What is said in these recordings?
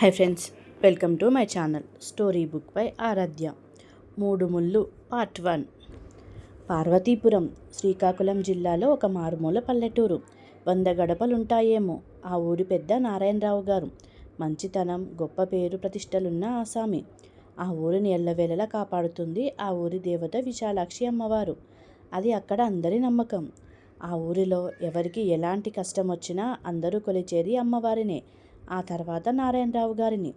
Hi friends welcome to my channel story book by Aaradhya. మూడు ముళ్ళు part one. Parvathipuram Srikakulam జిల్లాలో ఒక మారుమూల పల్లెటూరు. వంద గడపలుంటాయేమో ఆ ఊరి పెద్ద నారాయణరావు గారు. మంచితనం గొప్ప పేరు ప్రతిష్టలున్న ఆసామి ఆ ఊరిని ఎల్లవేళలా కాపాడుతుంది ఆ ఊరి దేవత విశాలాక్షి అమ్మవారు. అది అక్కడ అందరి నమ్మకం. ఆ ఊరిలో ఎవరికి ఎలాంటి కష్టం వచ్చినా అందరూ కొలిచేది అమ్మవారినే. ఆ తర్వాత నారాయణరావు గారిని.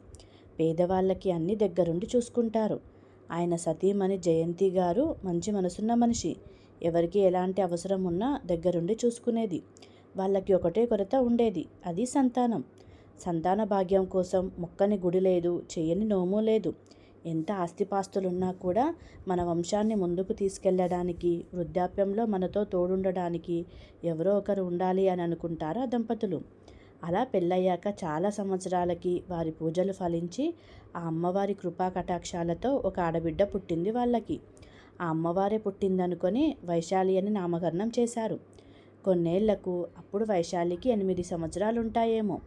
పేదవాళ్ళకి అన్ని దగ్గరుండి చూసుకుంటారు. ఆయన సతీమణి జయంతి గారు మంచి మనసున్న మనిషి. ఎవరికి ఎలాంటి అవసరం ఉన్నా దగ్గరుండి చూసుకునేది. వాళ్ళకి ఒకటే కొరత ఉండేది. అది సంతానం. సంతాన భాగ్యం కోసం మొక్కని గుడి లేదు చేయని నోము లేదు. ఎంత ఆస్తిపాస్తులున్నా కూడా మన వంశాన్ని ముందుకు తీసుకెళ్ళడానికి వృద్ధాప్యంలో మనతో తోడుండడానికి ఎవరో ఒకరు ఉండాలి అని అనుకుంటారు ఆ దంపతులు? అలా పెళ్ళయ్యాక చాలా సంవత్సరాలకి వారి పూజలు ఫలించి ఆ అమ్మవారి కృపా కటాక్షాలతో ఒక ఆడబిడ్డ పుట్టింది వాళ్ళకి. ఆ అమ్మవారే పుట్టిందనుకొని వైశాలి అని నామకరణం చేశారు. కొన్నేళ్ళకు అప్పుడు వైశాలికి ఎనిమిది సంవత్సరాలు ఉంటాయేమో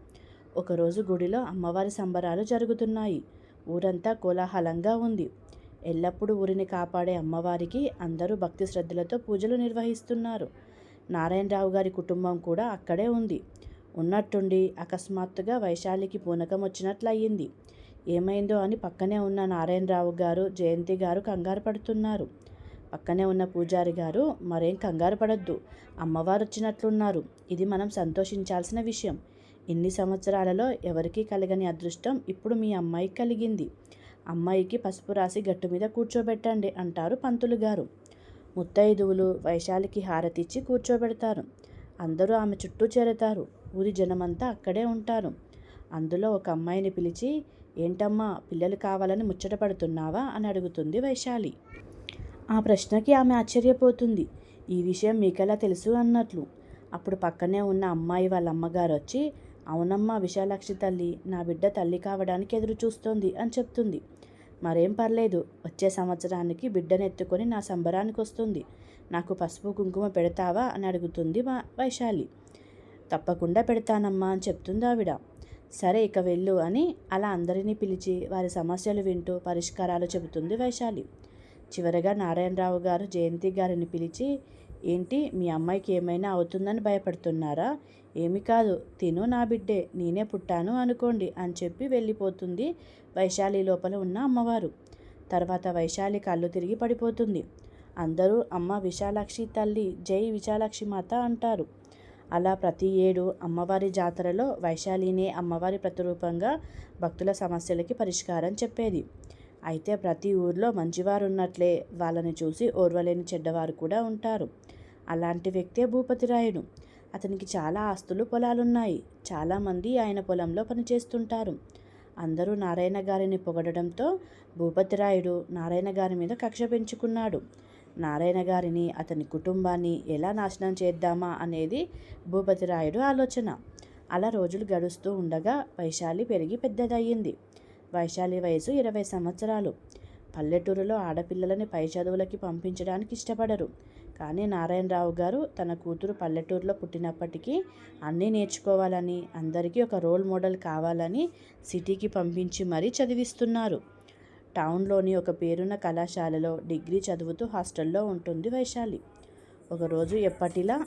ఒకరోజు గుడిలో అమ్మవారి సంబరాలు జరుగుతున్నాయి. ఊరంతా కోలాహలంగా ఉంది. ఎల్లప్పుడూ ఊరిని కాపాడే అమ్మవారికి అందరూ భక్తి శ్రద్ధలతో పూజలు నిర్వహిస్తున్నారు. నారాయణరావు గారి కుటుంబం కూడా అక్కడే ఉంది. ఉన్నట్టుండి అకస్మాత్తుగా వైశాలికి పూనకం వచ్చినట్లయింది. ఏమైందో అని పక్కనే ఉన్న నారాయణరావు గారు జయంతి గారు కంగారు పడుతున్నారు. పక్కనే ఉన్న పూజారి గారు మరేం కంగారు పడద్దు అమ్మవారు వచ్చినట్లున్నారు ఇది మనం సంతోషించాల్సిన విషయం. ఇన్ని సంవత్సరాలలో ఎవరికీ కలగని అదృష్టం ఇప్పుడు మీ అమ్మాయికి కలిగింది. అమ్మాయికి పసుపు రాసి గట్టు మీద కూర్చోబెట్టండి అంటారు పంతులు గారు. ముత్తైదువులు వైశాలికి హారతిచ్చి కూర్చోబెడతారు. అందరూ ఆమె చుట్టూ చేరతారు. ఊరి జనమంతా అక్కడే ఉంటారు. అందులో ఒక అమ్మాయిని పిలిచి ఏంటమ్మా పిల్లలు కావాలని ముచ్చటపడుతున్నావా అని అడుగుతుంది వైశాలి. ఆ ప్రశ్నకి ఆమె ఆశ్చర్యపోతుంది. ఈ విషయం మీకెలా తెలుసు? అన్నట్లు. అప్పుడు పక్కనే ఉన్న అమ్మాయి వాళ్ళ అమ్మగారు వచ్చి అవునమ్మా విశాలాక్షి తల్లి నా బిడ్డ తల్లి కావడానికి ఎదురు చూస్తోంది అని చెప్తుంది. మరేం పర్లేదు వచ్చే సంవత్సరానికి బిడ్డనెత్తుకొని నా సంబరానికి వస్తుంది నాకు పసుపు కుంకుమ పెడతావా? అని అడుగుతుంది మా వైశాలి. తప్పకుండా పెడతానమ్మా అని చెప్తుంది ఆవిడ సరే ఇక వెళ్ళు అని అలా అందరినీ పిలిచి వారి సమస్యలు వింటూ పరిష్కారాలు చెబుతుంది వైశాలి. చివరగా నారాయణరావు గారు జయంతి గారిని పిలిచి ఏంటి మీ అమ్మాయికి ఏమైనా అవుతుందని భయపడుతున్నారా? ఏమి కాదు తిను నా బిడ్డే నేనే పుట్టాను అనుకోండి అని చెప్పి వెళ్ళిపోతుంది వైశాలి లోపల ఉన్న అమ్మవారు. తర్వాత వైశాలి కళ్ళు తిరిగి పడిపోతుంది. అందరూ అమ్మ విశాలాక్షి తల్లి జై విశాలాక్షి మాత అంటారు. అలా ప్రతి ఏడు అమ్మవారి జాతరలో వైశాలినే అమ్మవారి ప్రతిరూపంగా భక్తుల సమస్యలకి పరిష్కారం చెప్పేది. అయితే ప్రతి ఊర్లో మంచివారు ఉన్నట్లే వాళ్ళని చూసి ఓర్వలేని చెడ్డవారు కూడా ఉంటారు. అలాంటి వ్యక్తే భూపతిరాయుడు. అతనికి చాలా ఆస్తులు పొలాలున్నాయి. చాలామంది ఆయన పొలంలో పనిచేస్తుంటారు. అందరూ నారాయణ గారిని పొగడడంతో భూపతిరాయుడు నారాయణ గారి మీద కక్ష పెంచుకున్నాడు. నారాయణ గారిని అతని కుటుంబాన్ని ఎలా నాశనం చేద్దామా అనేది భూపతిరాయుడు ఆలోచన. అలా రోజులు గడుస్తూ ఉండగా వైశాలి పెరిగి పెద్దదయ్యింది. వైశాలి వయసు ఇరవై సంవత్సరాలు. పల్లెటూరులో ఆడపిల్లలని పై చదువులకి పంపించడానికి ఇష్టపడరు. కానీ నారాయణరావు గారు తన కూతురు పల్లెటూరులో పుట్టినప్పటికీ అన్నీ నేర్చుకోవాలని అందరికీ ఒక రోల్ మోడల్ కావాలని సిటీకి పంపించి మరీ చదివిస్తున్నారు. టౌన్లోని ఒక పేరున్న కళాశాలలో డిగ్రీ చదువుతూ హాస్టల్లో ఉంటుంది వైశాలి. ఒకరోజు ఎప్పటిలా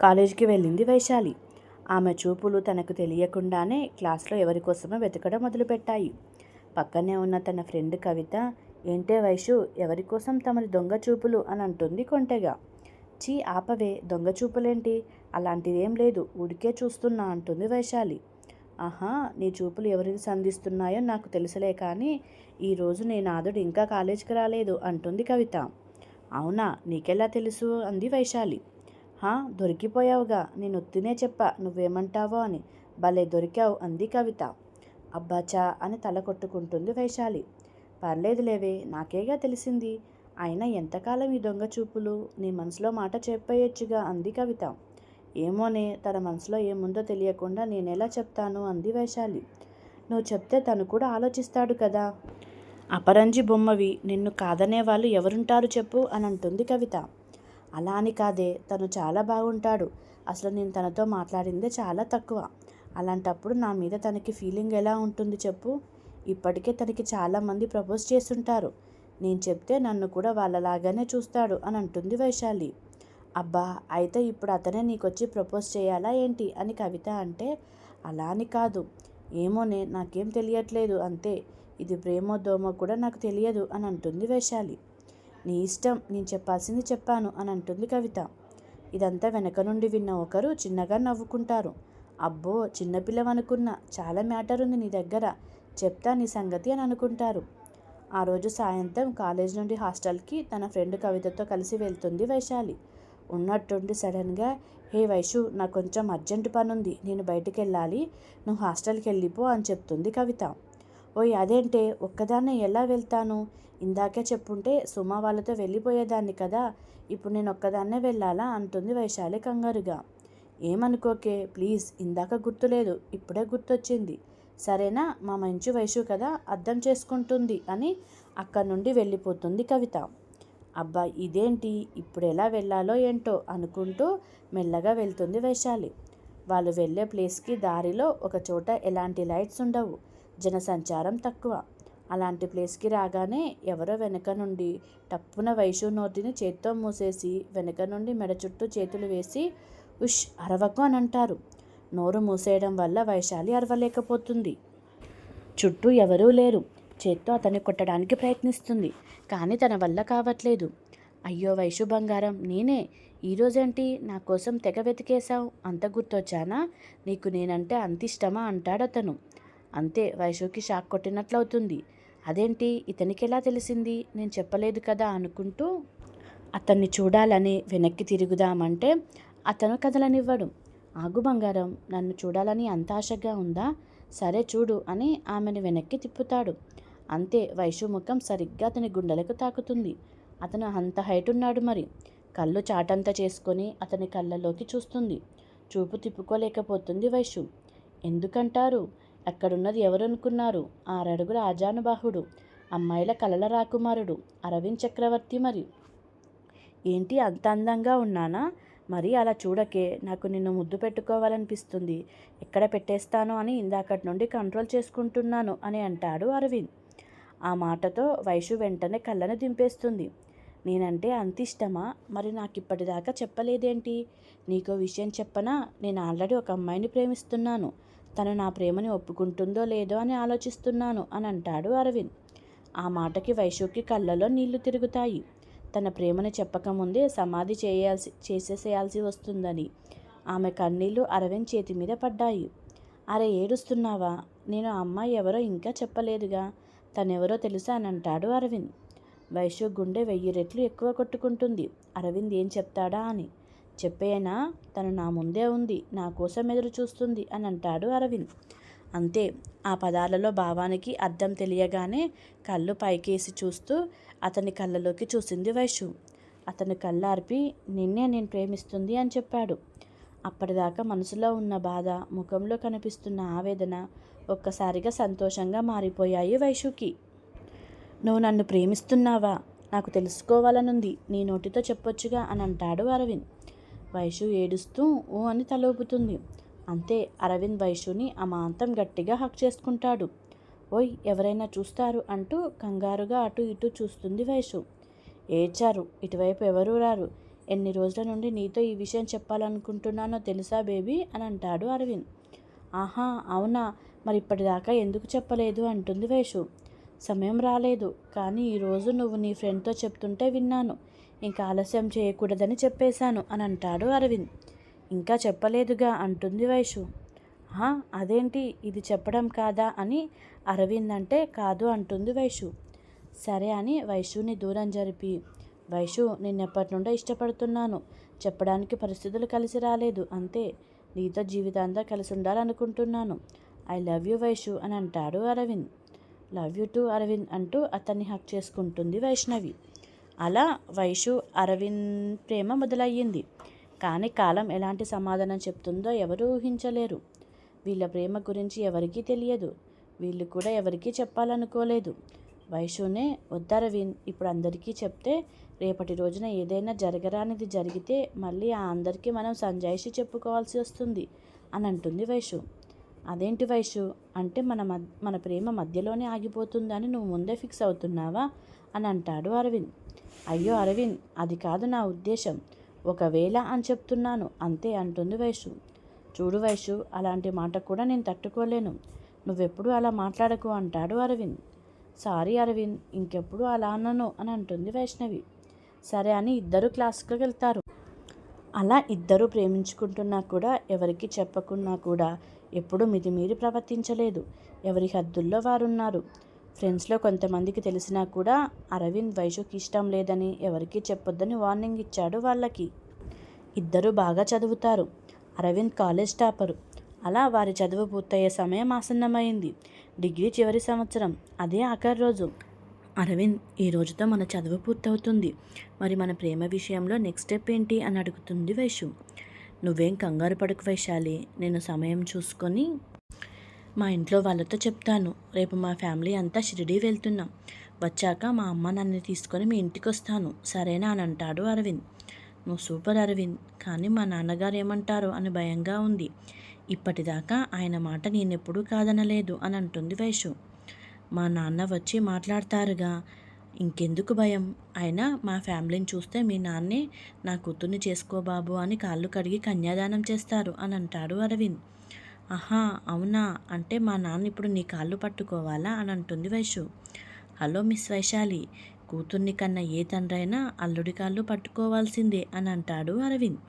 కాలేజీకి వెళ్ళింది వైశాలి. ఆమె చూపులు తనకు తెలియకుండానే క్లాస్లో ఎవరి కోసమో వెతకడం మొదలుపెట్టాయి. పక్కనే ఉన్న తన ఫ్రెండ్ కవిత ఏంటే వైషు ఎవరి కోసం తమరి దొంగ చూపులు? అని అంటుంది కొంటెగా. చీ ఆపవే దొంగ చూపులేంటి? అలాంటిదేం లేదు ఊరికే చూస్తున్నా అంటుంది వైశాలి. ఆహా నీ చూపులు ఎవరిని సంధిస్తున్నాయో నాకు తెలుసులే కానీ ఈరోజు నీ నాదుడు ఇంకా కాలేజీకి రాలేదు అంటుంది కవిత. అవునా నీకెలా తెలుసు? అంది వైశాలి. హా దొరికిపోయావుగా నేను ఒత్తినే చెప్పా నువ్వేమంటావో అని. భలే దొరికావు అంది కవిత. అబ్బాచా అని తల కొట్టుకుంటుంది వైశాలి. పర్లేదులేవే నాకేగా తెలిసింది? అయినా ఎంతకాలం ఈ దొంగ చూపులు? నీ మనసులో మాట చెప్పేయొచ్చుగా అంది కవిత. ఏమోనే తన మనసులో ఏముందో తెలియకుండా నేనెలా చెప్తాను అంది వైశాలి. నువ్వు చెప్తే తను కూడా ఆలోచిస్తాడు కదా. అపరంజి బొమ్మవి నిన్ను కాదనే వాళ్ళు ఎవరుంటారు చెప్పు అని అంటుంది కవిత. అలా అని కాదే తను చాలా బాగుంటాడు. అసలు నేను తనతో మాట్లాడిందే చాలా తక్కువ. అలాంటప్పుడు నా మీద తనకి ఫీలింగ్ ఎలా ఉంటుంది చెప్పు. ఇప్పటికే తనకి చాలామంది ప్రపోజ్ చేస్తుంటారు. నేను చెప్తే నన్ను కూడా వాళ్ళలాగానే చూస్తాడు అని అంటుంది వైశాలి. అబ్బా అయితే ఇప్పుడు అతనే నీకొచ్చి ప్రపోజ్ చేయాలా ఏంటి? అని కవిత అంటే అలా అని కాదు. ఏమోనే నాకేం తెలియట్లేదు అంతే. ఇది ప్రేమో దోమో కూడా నాకు తెలియదు అని అంటుంది వైశాలి. నీ ఇష్టం నేను చెప్పాల్సింది చెప్పాను అని అంటుంది కవిత. ఇదంతా వెనక నుండి విన్న ఒకరు చిన్నగా నవ్వుకుంటారు. అబ్బో చిన్నపిల్లవనుకున్నా చాలా మ్యాటర్ ఉంది నీ దగ్గర. చెప్తా నీ సంగతి అని అనుకుంటారు. ఆ రోజు సాయంత్రం కాలేజ్ నుండి హాస్టల్కి తన ఫ్రెండ్ కవితతో కలిసి వెళ్తుంది వైశాలి. ఉన్నట్టుండి సడన్గా హే వైషు నాకు కొంచెం అర్జెంట్ పని ఉంది నేను బయటికి వెళ్ళాలి నువ్వు హాస్టల్కి వెళ్ళిపో అని చెప్తుంది కవిత. ఓయ్ అదేంటే? ఒక్కదాన్నే ఎలా వెళ్తాను? ఇందాకే చెప్పుంటే సుమా వాళ్ళతో వెళ్ళిపోయేదాన్ని కదా. ఇప్పుడు నేను ఒక్కదాన్నే వెళ్ళాలా? అంటుంది వైశాలి కంగారుగా. ఏమనుకోకే? ప్లీజ్ ఇందాక గుర్తులేదు. ఇప్పుడే గుర్తొచ్చింది. సరేనా? మా మంచి వయసు కదా అర్థం చేసుకుంటుంది అని అక్కడి నుండి వెళ్ళిపోతుంది కవిత. అబ్బా ఇదేంటి? ఇప్పుడు ఎలా వెళ్ళాలో ఏంటో అనుకుంటూ మెల్లగా వెళ్తుంది వైశాలి. వాళ్ళు వెళ్ళే ప్లేస్కి దారిలో ఒక చోట ఎలాంటి లైట్స్ ఉండవు. జనసంచారం తక్కువ. అలాంటి ప్లేస్కి రాగానే ఎవరో వెనక నుండి టప్పున వైషు నోటిని చేత్తో మూసేసి వెనక నుండి మెడ చుట్టూ చేతులు వేసి ఉష్ అరవకు అని అంటారు. నోరు మూసేయడం వల్ల వైశాలి అరవలేకపోతుంది. చుట్టూ ఎవరూ లేరు. చేత్తో అతన్ని కొట్టడానికి ప్రయత్నిస్తుంది కానీ తన వల్ల కావట్లేదు. అయ్యో వైషు బంగారం నేనే? ఈరోజేంటి నా కోసం తెగ వెతికేశావు? అంత గుర్తొచ్చానా? నీకు నేనంటే అంత ఇష్టమా? అంటాడు అతను. అంతే వైషుకి షాక్ కొట్టినట్లవుతుంది. అదేంటి? ఇతనికి ఎలా తెలిసింది? నేను చెప్పలేదు కదా అనుకుంటూ అతన్ని చూడాలని వెనక్కి తిరుగుదామంటే అతను కదలనివ్వడు. ఆగు బంగారం నన్ను చూడాలని అంత ఆశగా ఉందా? సరే చూడు అని ఆమెను వెనక్కి తిప్పుతాడు. అంతే వైషు ముఖం సరిగ్గా అతని గుండెలకు తాకుతుంది. అతను అంత హైట్ ఉన్నాడు మరి. కళ్ళు చాటంత చేసుకొని అతని కళ్ళలోకి చూస్తుంది. చూపు తిప్పుకోలేకపోతుంది వైషు. ఎందుకంటారు? అక్కడున్నది ఎవరనుకున్నారు? ఆరడుగుల ఆజానుబాహుడు. అమ్మాయిల కలల రాకుమారుడు. అరవింద్ చక్రవర్తి మరి. ఏంటి అంత అందంగా ఉన్నానా? మరి అలా చూడకే నాకు నిన్ను ముద్దు పెట్టుకోవాలనిపిస్తుంది. ఎక్కడ పెట్టేస్తాను అని ఇందాకటి నుండి కంట్రోల్ చేసుకుంటున్నాను అని అంటాడు అరవింద్. ఆ మాటతో వైషు వెంటనే కళ్ళను దింపేస్తుంది. నేనంటే అంత ఇష్టమా? మరి నాకు ఇప్పటిదాకా చెప్పలేదేంటి? నీకో విషయం చెప్పనా? నేను ఆల్రెడీ ఒక అమ్మాయిని ప్రేమిస్తున్నాను. తను నా ప్రేమని ఒప్పుకుంటుందో లేదో అని ఆలోచిస్తున్నాను అని అంటాడు అరవింద్. ఆ మాటకి వైషుకి కళ్ళలో నీళ్ళు తిరుగుతాయి. తన ప్రేమను చెప్పకముందే సమాధి చేయాల్సి చేసేసేయాల్సి వస్తుందని. ఆమె కన్నీళ్ళు అరవింద్ చేతి మీద పడ్డాయి. అరే ఏడుస్తున్నావా? నేను ఆ అమ్మాయి ఎవరో ఇంకా చెప్పలేదుగా. తనెవరో తెలుసా అని అంటాడు అరవింద్. వైశ్య గుండె వెయ్యి రెట్లు ఎక్కువ కొట్టుకుంటుంది. అరవింద్ ఏం చెప్తాడా అని. చెప్పేనా? తను నా ముందే ఉంది. నా కోసం ఎదురు చూస్తుంది అని అంటాడు అరవింద్. అంతే. ఆ పదాలలో భావానికి అర్థం తెలియగానే కళ్ళు పైకేసి చూస్తూ అతని కళ్ళలోకి చూసింది వైషు అతని కళ్ళార్పి నిన్నే నేను ప్రేమిస్తుంది అని చెప్పాడు. అప్పటిదాకా మనసులో ఉన్న బాధ ముఖంలో కనిపిస్తున్న ఆవేదన ఒక్కసారిగా సంతోషంగా మారిపోయాయి వైషుకి నువ్వు నన్ను ప్రేమిస్తున్నావా? నాకు తెలుసుకోవాలనుంది. నీ నోటితో చెప్పొచ్చుగా అని అంటాడు అరవింద్. వైషు ఏడుస్తూ ఊ అని తలోపుతుంది. అంతే అరవింద్ వైషుని అమాంతం గట్టిగా హక్ చేసుకుంటాడు. ఓయ్ ఎవరైనా చూస్తారు అంటూ కంగారుగా అటు ఇటు చూస్తుంది వైషు ఏడ్చారు. ఇటువైపు ఎవరూ రారు. ఎన్ని రోజుల నుండి నీతో ఈ విషయం చెప్పాలనుకుంటున్నానో తెలుసా బేబీ అని అంటాడు అరవింద్. ఆహా అవునా? మరి ఇప్పటిదాకా ఎందుకు చెప్పలేదు అంటుంది వైషు. సమయం రాలేదు కానీ ఈరోజు నువ్వు నీ ఫ్రెండ్తో చెప్తుంటే విన్నాను. ఇంకా ఆలస్యం చేయకూడదని చెప్పేశాను అని అంటాడు అరవింద్. ఇంకా చెప్పలేదుగా అంటుంది వైషు. అదేంటి? ఇది చెప్పడం కాదా అని అరవింద్ అంటే కాదు అంటుంది వైషు. సరే అని వైషుని దూరం జరిపి వైషు నిన్నెప్పటి నుండో ఇష్టపడుతున్నాను. చెప్పడానికి పరిస్థితులు కలిసి రాలేదు అంతే. నీతో జీవితాంతా కలిసి ఉండాలనుకుంటున్నాను. ఐ లవ్ యూ వైషు అని అంటాడు Aravind. Love you too Aravind అంటూ అతన్ని హక్ చేసుకుంటుంది వైష్ణవి. అలా వైషు అరవింద్ ప్రేమ మొదలయ్యింది. కానీ కాలం ఎలాంటి సమాధానం చెప్తుందో ఎవరూ ఊహించలేరు. వీళ్ళ ప్రేమ గురించి ఎవరికీ తెలియదు. వీళ్ళు కూడా ఎవరికీ చెప్పాలనుకోలేదు. వైషునే వద్దరవింద్ ఇప్పుడు అందరికీ చెప్తే రేపటి రోజున ఏదైనా జరగరానిది జరిగితే మళ్ళీ ఆ అందరికీ మనం సంజాయిషి చెప్పుకోవాల్సి వస్తుంది అని అంటుంది వైషు. అదేంటి వయసు అంటే మన మద్ మన ప్రేమ మధ్యలోనే ఆగిపోతుందని నువ్వు ముందే ఫిక్స్ అవుతున్నావా? అని అంటాడు అరవింద్. అయ్యో అరవింద్ అది కాదు నా ఉద్దేశం. ఒకవేళ అని చెప్తున్నాను అంతే అంటుంది వయసు చూడు వయసు అలాంటి మాట కూడా నేను తట్టుకోలేను. నువ్వెప్పుడు అలా మాట్లాడకు అంటాడు అరవింద్. సారీ అరవింద్ ఇంకెప్పుడు అలా అన్నను అని అంటుంది వైష్ణవి. సరే అని ఇద్దరు క్లాస్కి వెళ్తారు. అలా ఇద్దరు ప్రేమించుకుంటున్నా కూడా ఎవరికి చెప్పకున్నా కూడా ఎప్పుడూ మితిమీరి ప్రవర్తించలేదు. ఎవరి హద్దుల్లో వారున్నారు? ఫ్రెండ్స్లో కొంతమందికి తెలిసినా కూడా అరవింద్ వైషుకి ఇష్టం లేదని ఎవరికీ చెప్పొద్దని వార్నింగ్ ఇచ్చాడు వాళ్ళకి. ఇద్దరు బాగా చదువుతారు. Aravind college topper. అలా వారి చదువు పూర్తయ్యే సమయం ఆసన్నమైంది. డిగ్రీ చివరి సంవత్సరం. అదే ఆఖరి రోజు. అరవింద్ ఈ రోజుతో మన చదువు పూర్తవుతుంది. మరి మన ప్రేమ విషయంలో నెక్స్ట్ స్టెప్ ఏంటి? అని అడుగుతుంది వైషు. నువ్వేం కంగారు పడకు వైశాలి. నేను సమయం చూసుకొని మా ఇంట్లో వాళ్ళతో చెప్తాను. రేపు మా ఫ్యామిలీ అంతా షిరిడీ వెళ్తున్నాం. వచ్చాక మా అమ్మ నన్ను తీసుకొని మీ ఇంటికి వస్తాను సరేనా అని అంటాడు అరవింద్. నువ్వు సూపర్ అరవింద్. కానీ మా నాన్నగారు ఏమంటారు అని భయంగా ఉంది. ఇప్పటిదాకా ఆయన మాట నేనెప్పుడూ కాదనలేదు అని అంటుంది వైషు. మా నాన్న వచ్చి మాట్లాడతారుగా. ఇంకెందుకు భయం? అయినా మా ఫ్యామిలీని చూస్తే మీ నాన్నే నా కూతుర్ని చేసుకో బాబు అని కాళ్ళు కడిగి కన్యాదానం చేస్తారు అని అంటాడు అరవింద్. ఆహా అవునా? అంటే మా నాన్న ఇప్పుడు నీ కాళ్ళు పట్టుకోవాలా అని అంటుంది వైషు. హలో మిస్ వైశాలి కూతుర్ని కన్నా ఏ తండ్రైనా అల్లుడి కాళ్ళు పట్టుకోవాల్సిందే అని అంటాడు అరవింద్.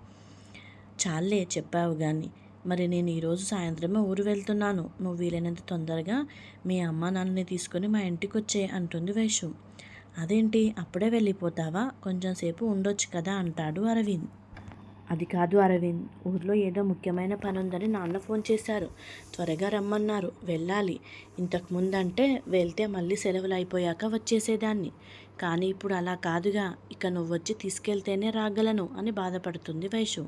చాలే చెప్పావు కానీ మరి నేను ఈరోజు సాయంత్రమే ఊరు వెళ్తున్నాను. నువ్వు వీలైనంత తొందరగా మీ అమ్మ నాన్నని తీసుకొని మా ఇంటికి వచ్చే అంటుంది వైషు. అదేంటి? అప్పుడే వెళ్ళిపోతావా? కొంచెం సేపు ఉండొచ్చు కదా అంటాడు అరవింద్. అది కాదు అరవింద్. ఊర్లో ఏదో ముఖ్యమైన పని ఉందని నాన్న ఫోన్ చేశారు. త్వరగా రమ్మన్నారు. వెళ్ళాలి. ఇంతకు ముందంటే వెళ్తే మళ్ళీ సెలవులు అయిపోయాక వచ్చేసేదాన్ని. కానీ ఇప్పుడు అలా కాదుగా. ఇక నువ్వు వచ్చి తీసుకెళ్తేనే రాగలను అని బాధపడుతుంది వైషు.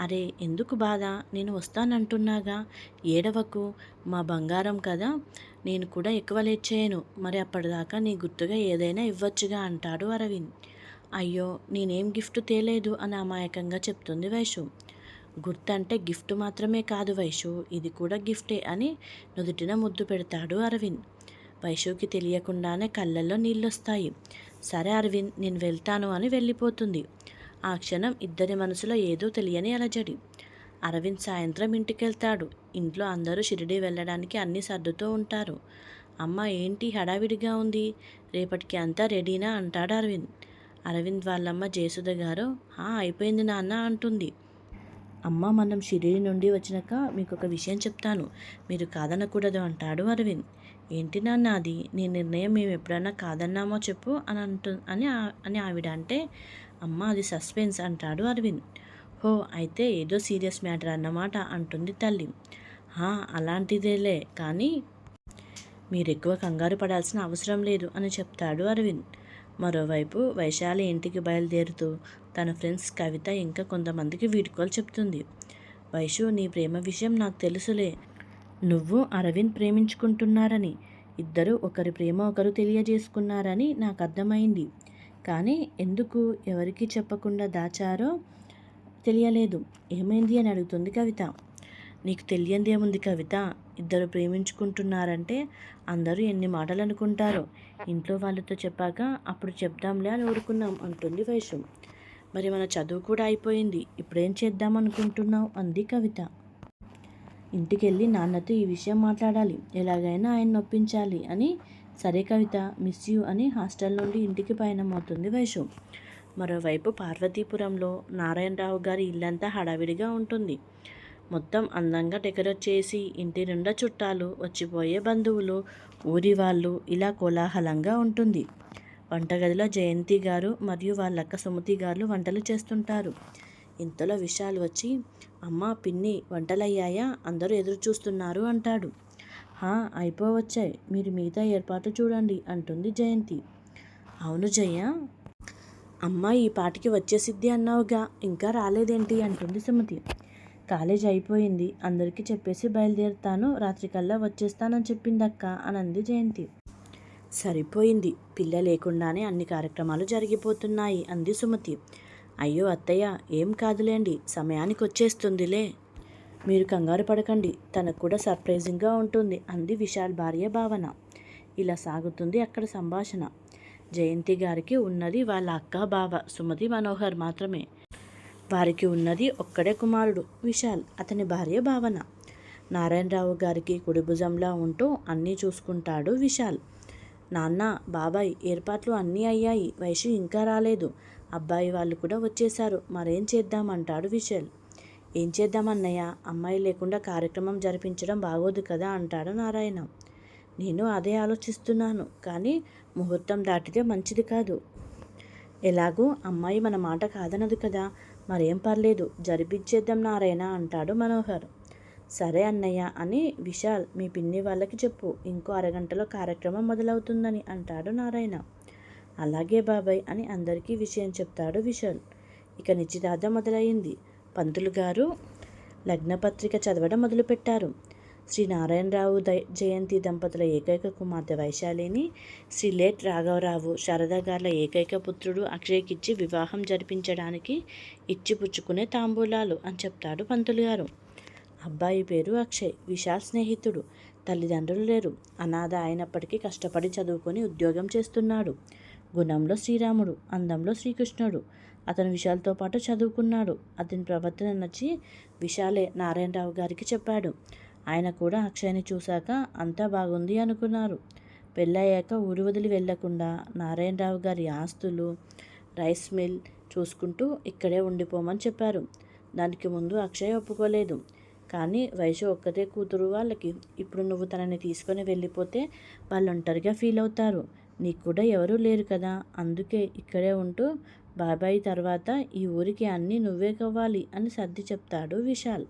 అరే ఎందుకు బాధ? నేను వస్తానంటున్నాగా. ఏడవకు? మా బంగారం కదా? నేను కూడా ఎక్కువ లేట్ చేయను. మరి అప్పటిదాకా నీ గుర్తుగా ఏదైనా ఇవ్వచ్చుగా అంటాడు అరవింద్. అయ్యో నేనేం గిఫ్ట్ తేలేదు అని అమాయకంగా చెప్తుంది వైషు. గుర్తంటే గిఫ్ట్ మాత్రమే కాదు వైషు ఇది కూడా గిఫ్టే అని నుదుటిన ముద్దు పెడతాడు అరవింద్. వైషుకి తెలియకుండానే కళ్ళల్లో నీళ్ళొస్తాయి. సరే అరవింద్ నేను వెళ్తాను అని వెళ్ళిపోతుంది. ఆ క్షణం ఇద్దరి మనసులో ఏదో తెలియని అలజడి. అరవింద్ సాయంత్రం ఇంటికెళ్తాడు. ఇంట్లో అందరూ షిరిడి వెళ్ళడానికి అన్ని సర్దుతూ ఉంటారు. అమ్మ ఏంటి హడావిడిగా ఉంది? రేపటికి అంతా రెడీనా? అంటాడు అరవింద్. అరవింద్ వాళ్ళమ్మ జయసుధ గారు "హా, అయిపోయింది నాన్న అంటుంది. అమ్మ మనం షిరిడి నుండి వచ్చినాక మీకు ఒక విషయం చెప్తాను. మీరు కాదనకూడదు అంటాడు అరవింద్. ఏంటి నాన్న అది? నీ నిర్ణయం మేము ఎప్పుడైనా కాదన్నామో చెప్పు అని అంటు అని అని ఆవిడ అంటే అమ్మ అది సస్పెన్స్ అంటాడు అరవింద్. హో అయితే ఏదో సీరియస్ మ్యాటర్ అన్నమాట అంటుంది తల్లి. "హా, అలాంటిదేలే కానీ మీరు ఎక్కువ కంగారు పడాల్సిన అవసరం లేదు అని చెప్తాడు అరవింద్. మరోవైపు వైశాలి ఇంటికి బయలుదేరుతూ తన ఫ్రెండ్స్ కవిత ఇంకా కొంతమందికి వీడ్కోలు చెప్తుంది. వైషు నీ ప్రేమ విషయం నాకు తెలుసులే. నువ్వు అరవింద్ ప్రేమించుకుంటున్నారని ఇద్దరు ఒకరి ప్రేమ ఒకరు తెలియజేసుకున్నారని నాకు అర్థమైంది. కానీ ఎందుకు ఎవరికీ చెప్పకుండా దాచారో తెలియలేదు. ఏమైంది అని అడుగుతుంది కవిత. నీకు తెలియంది ఏముంది కవిత? ఇద్దరు ప్రేమించుకుంటున్నారంటే అందరూ ఎన్ని మాటలు అనుకుంటారో ఇంట్లో వాళ్ళతో చెప్పాక అప్పుడు చెప్దాంలే అని ఊరుకున్నాం అంటుంది వైషు మరి మన చదువు కూడా అయిపోయింది. ఇప్పుడేం చేద్దాం అనుకుంటున్నావు? అంది కవిత. ఇంటికెళ్ళి నాన్నతో ఈ విషయం మాట్లాడాలి. ఎలాగైనా ఆయన నొప్పించాలి అని సరే కవిత మిస్ యూ అని హాస్టల్ నుండి ఇంటికి పయనమవుతుంది వైషు. మరోవైపు పార్వతీపురంలో నారాయణరావు గారి ఇల్లంతా హడావిడిగా ఉంటుంది. మొత్తం అందంగా డెకరేట్ చేసి ఇంటి నిండా చుట్టాలు వచ్చిపోయే బంధువులు ఊరి వాళ్ళు ఇలా కోలాహలంగా ఉంటుంది. వంటగదిలో జయంతి గారు మరియు వాళ్ళ అక్క సుమతి గారు వంటలు చేస్తుంటారు. ఇంతలో విశాల్ వచ్చి అమ్మ పిన్ని వంటలయ్యాయా? అందరూ ఎదురు చూస్తున్నారు అంటాడు. హా అయిపోవచ్చాయి మీరు మిగతా ఏర్పాటు చూడండి అంటుంది జయంతి. అవును జయ. అమ్మ ఈ పాటికి వచ్చేసిద్ది అన్నావుగా. ఇంకా రాలేదేంటి? అంటుంది సుమతి. కాలేజ్ అయిపోయింది. అందరికీ చెప్పేసి బయలుదేరుతాను. రాత్రికల్లా వచ్చేస్తానని చెప్పిందక్క అనంది జయంతి. సరిపోయింది. పిల్ల లేకుండానే అన్ని కార్యక్రమాలు జరిగిపోతున్నాయి అంది సుమతి. అయ్యో అత్తయ్య ఏం కాదులేండి. సమయానికి వచ్చేస్తుందిలే మీరు కంగారు పడకండి తనకు కూడా సర్ప్రైజింగ్గా ఉంటుంది అంది విశాల్ భార్య భావన. ఇలా సాగుతుంది అక్కడ సంభాషణ. జయంతి గారికి ఉన్నది వాళ్ళ అక్క బావ సుమతి మనోహర్ మాత్రమే. వారికి ఉన్నది ఒక్కడే కుమారుడు విశాల్ అతని భార్య భావన. నారాయణరావు గారికి కుడి భుజంలా ఉంటూ అన్నీ చూసుకుంటాడు విశాల్. నాన్న బాబాయ్ ఏర్పాట్లు అన్నీ అయ్యాయి వయసు ఇంకా రాలేదు. అబ్బాయి వాళ్ళు కూడా వచ్చేశారు మరేం చేద్దామంటాడు విశాల్. ఏం చేద్దామన్నయ్య అమ్మాయి లేకుండా కార్యక్రమం జరిపించడం బాగోదు కదా అంటాడు నారాయణ. నేను అదే ఆలోచిస్తున్నాను కానీ ముహూర్తం దాటితే మంచిది కాదు. ఎలాగూ అమ్మాయి మన మాట కాదనదు కదా మరేం పర్లేదు జరిపించేద్దాం నారాయణ అంటాడు మనోహర్. సరే అన్నయ్య అని విశాల్ మీ పిన్ని వాళ్ళకి చెప్పు ఇంకో అరగంటలో కార్యక్రమం మొదలవుతుందని అంటాడు నారాయణ. అలాగే బాబాయ్ అని అందరికీ విషయం చెప్తాడు విశాల్. ఇక నిశ్చితార్థం మొదలయ్యింది. పంతులు గారు లగ్నపత్రిక చదవడం మొదలుపెట్టారు. శ్రీ నారాయణరావు దై జయంతి దంపతుల ఏకైక కుమార్తె వైశాలిని శ్రీ లేట్ రాఘవరావు శారదా గారుల ఏకైక పుత్రుడు అక్షయ్కిచ్చి వివాహం జరిపించడానికి ఇచ్చి పుచ్చుకునే తాంబూలాలు అని చెప్తాడు పంతులు గారు. అబ్బాయి పేరు అక్షయ్ విశాల్ స్నేహితుడు తల్లిదండ్రులు లేరు. అనాథ అయినప్పటికీ కష్టపడి చదువుకొని ఉద్యోగం చేస్తున్నాడు. గుణంలో శ్రీరాముడు అందంలో శ్రీకృష్ణుడు. అతను విశాల్తో పాటు చదువుకున్నాడు. అతని ప్రవర్తన నచ్చి విశాలే నారాయణరావు గారికి చెప్పాడు. ఆయన కూడా అక్షయ్ని చూశాక అంతా బాగుంది అనుకున్నారు. పెళ్ళయ్యాక ఊరు వదిలి వెళ్ళకుండా నారాయణరావు గారి ఆస్తులు రైస్ మిల్ చూసుకుంటూ ఇక్కడే ఉండిపోమని చెప్పారు. దానికి ముందు అక్షయ్ ఒప్పుకోలేదు. కానీ వయసు ఒక్కతే కూతురు వాళ్ళకి. ఇప్పుడు నువ్వు తనని తీసుకొని వెళ్ళిపోతే వాళ్ళు ఒంటరిగా ఫీల్ అవుతారు. నీకు కూడా ఎవరూ లేరు కదా. అందుకే ఇక్కడే ఉంటూ బాబాయ్ తర్వాత ఈ ఊరికి అన్నీ నువ్వే కవ్వాలి అని సర్ది చెప్తాడు విశాల్.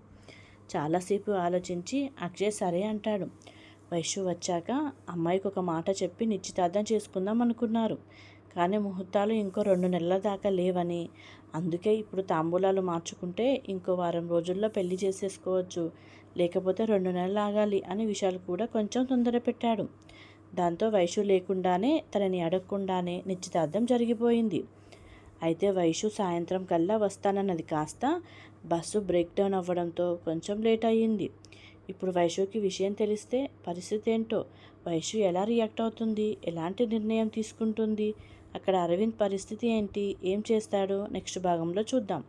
చాలాసేపు ఆలోచించి అక్షయ్ సరే అంటాడు. వైశ్యు వచ్చాక అమ్మాయికి ఒక మాట చెప్పి నిశ్చితార్థం చేసుకుందాం అనుకున్నారు. కానీ ముహూర్తాలు ఇంకో రెండు నెలల దాకా లేవని అందుకే ఇప్పుడు తాంబూలాలు మార్చుకుంటే ఇంకో వారం రోజుల్లో పెళ్ళి చేసేసుకోవచ్చు. లేకపోతే రెండు నెలలు ఆగాలి అని విశాల్ కూడా కొంచెం తొందర పెట్టాడు. దాంతో వైషు లేకుండానే తనని అడగకుండానే నిశ్చితార్థం జరిగిపోయింది. అయితే వైషు సాయంత్రం కల్లా వస్తానన్నది కాస్త బస్సు బ్రేక్ డౌన్ అవ్వడంతో కొంచెం లేట్ అయ్యింది. ఇప్పుడు వైషుకి విషయం తెలిస్తే పరిస్థితి ఏంటో? వైషు ఎలా రియాక్ట్ అవుతుంది? ఎలాంటి నిర్ణయం తీసుకుంటుంది? అక్కడ అరవింద్ పరిస్థితి ఏంటి? ఏం చేస్తాడో? నెక్స్ట్ భాగంలో చూద్దాం.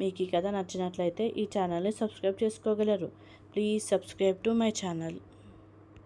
మీకు ఈ కథ నచ్చినట్లయితే ఈ ఛానల్ని సబ్స్క్రైబ్ చేసుకోగలరు. Please subscribe to my channel.